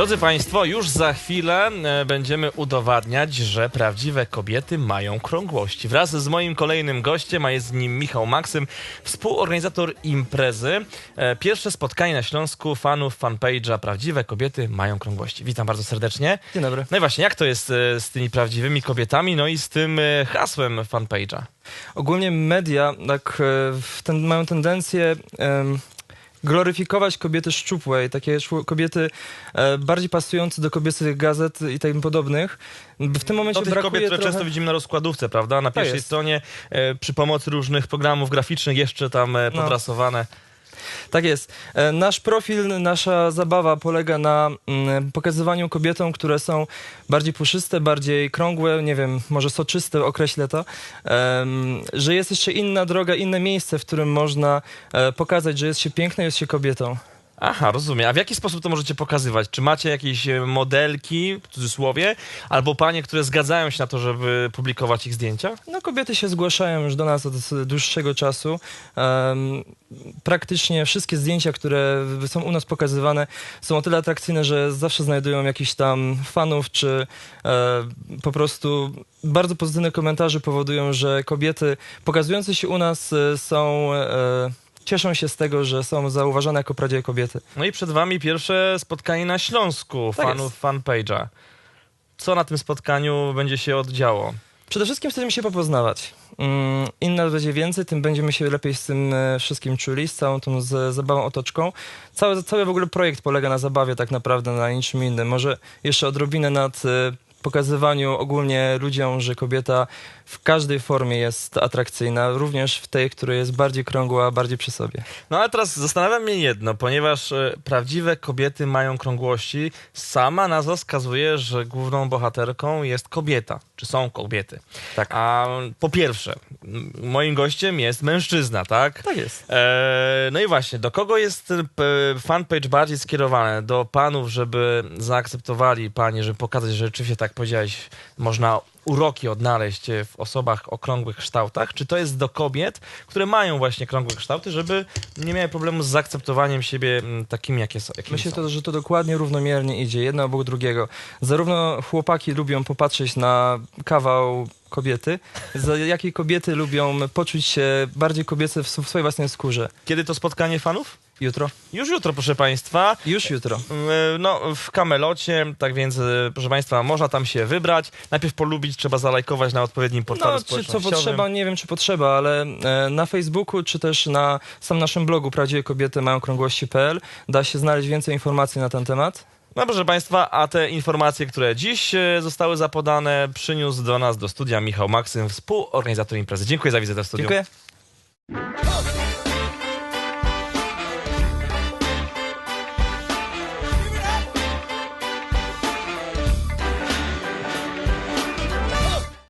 Drodzy Państwo, już za chwilę e, będziemy udowadniać, że prawdziwe kobiety mają krągłości. Wraz z moim kolejnym gościem, a jest z nim Michał Maksym, współorganizator imprezy. E, Pierwsze spotkanie na Śląsku fanów fanpage'a Prawdziwe kobiety mają krągłości. Witam bardzo serdecznie. Dzień dobry. No i właśnie, jak to jest e, z tymi prawdziwymi kobietami, no i z tym hasłem fanpage'a? Ogólnie media tak, ten, mają tendencję gloryfikować kobiety szczupłe i takie kobiety e, bardziej pasujące do kobiecych gazet i tym podobnych. W tym momencie Do tych brakuje kobiet, które trochę... często widzimy na rozkładówce, prawda? Na pierwszej jest. stronie e, przy pomocy różnych programów graficznych jeszcze tam e, No. Tak jest. E, Nasz profil, nasza zabawa polega na mm, pokazywaniu kobietom, które są bardziej puszyste, bardziej krągłe, nie wiem, może soczyste, określę to, że jest jeszcze inna droga, inne miejsce, w którym można e, pokazać, że jest się piękną, jest się kobietą. Aha, rozumiem. A w jaki sposób to możecie pokazywać? Czy macie jakieś e, modelki, w cudzysłowie, albo panie, które zgadzają się na to, żeby publikować ich zdjęcia? No, kobiety się zgłaszają już do nas od dłuższego czasu. Em, praktycznie wszystkie zdjęcia, które są u nas pokazywane, są o tyle atrakcyjne, że zawsze znajdują jakichś tam fanów, czy e, po prostu bardzo pozytywne komentarze powodują, że kobiety pokazujące się u nas e, są. E, Cieszą się z tego, że są zauważane jako prawdziwe kobiety. No i przed wami pierwsze spotkanie na Śląsku Tak fanów fanpage'a. Co na tym spotkaniu będzie się oddziało? Przede wszystkim chcemy się popoznawać. Mm, Im nas będzie więcej, tym będziemy się lepiej z tym e, wszystkim czuli, z całą tą z, zabawą otoczką. Cały, cały w ogóle projekt polega na zabawie tak naprawdę, na niczym innym. Może jeszcze odrobinę nad e, pokazywaniu ogólnie ludziom, że kobieta w każdej formie jest atrakcyjna, również w tej, która jest bardziej krągła, bardziej przy sobie. No ale teraz zastanawia mnie jedno, ponieważ e, prawdziwe kobiety mają krągłości, sama nazwa wskazuje, że główną bohaterką jest kobieta, czy są kobiety. Tak. A po pierwsze, moim gościem jest mężczyzna, tak? Tak jest. E, no i właśnie, do kogo jest e, fanpage bardziej skierowany? Do panów, żeby zaakceptowali panie, żeby pokazać, że rzeczywiście, tak powiedziałeś, można uroki odnaleźć e, w osobach o krągłych kształtach? Czy to jest do kobiet, które mają właśnie krągłe kształty, żeby nie miały problemu z zaakceptowaniem siebie m, takimi, jakie są? Jakimi Myślę, są? to, że to dokładnie równomiernie idzie, jedno obok drugiego. Zarówno chłopaki lubią popatrzeć na kawał kobiety, za jakiej kobiety lubią poczuć się bardziej kobiece w swojej własnej skórze. Kiedy to spotkanie fanów? Jutro? Już jutro, proszę państwa. Już jutro. E, No, w Kamelocie, tak więc, e, proszę Państwa, można tam się wybrać. Najpierw polubić, trzeba zalajkować na odpowiednim portalu No, czy co potrzeba, nie wiem czy potrzeba, ale e, na Facebooku, czy też na samym naszym blogu Prawdziwe Kobiety mają krągłości.pl da się znaleźć więcej informacji na ten temat. No proszę Państwa, a te informacje, które dziś zostały zapodane, przyniósł do nas do studia Michał Maksym, współorganizator imprezy. Dziękuję za wizytę w studiu. Dziękuję.